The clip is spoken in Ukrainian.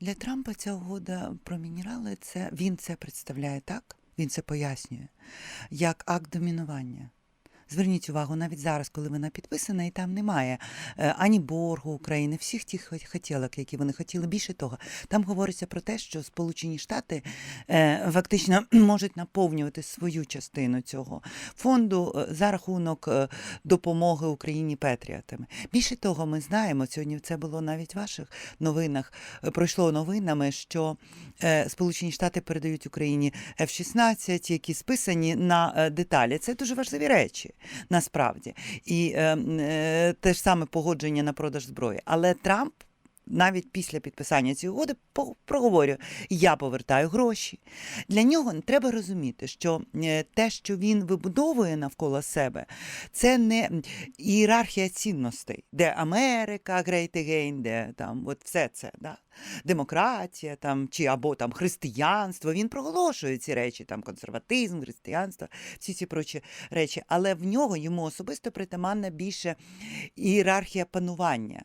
Для Трампа ця угода про мінерали це він це представляє так, він це пояснює, як акт домінування. Зверніть увагу, навіть зараз, коли вона підписана, і там немає е, ані боргу України, всіх тих хот- хотілок, які вони хотіли. Більше того, там говориться про те, що Сполучені Штати е, фактично можуть наповнювати свою частину цього фонду е, за рахунок допомоги Україні Петріатами. Більше того, ми знаємо сьогодні. Це було навіть в ваших новинах. Пройшло новинами, що Сполучені Штати передають Україні F-16, які списані на деталі. Це дуже важливі речі насправді. І е, е, те ж саме погодження на продаж зброї. Але Трамп. Навіть після підписання цієї угоди проговорює, я повертаю гроші. Для нього треба розуміти, що е, те, що він вибудовує навколо себе, це не ієрархія цінностей, де Америка, Great Again, де там от все це, да? демократія там, чи або там християнство. Він проголошує ці речі, там консерватизм, християнство, всі ці прочі речі. Але в нього йому особисто притаманна більше ієрархія панування.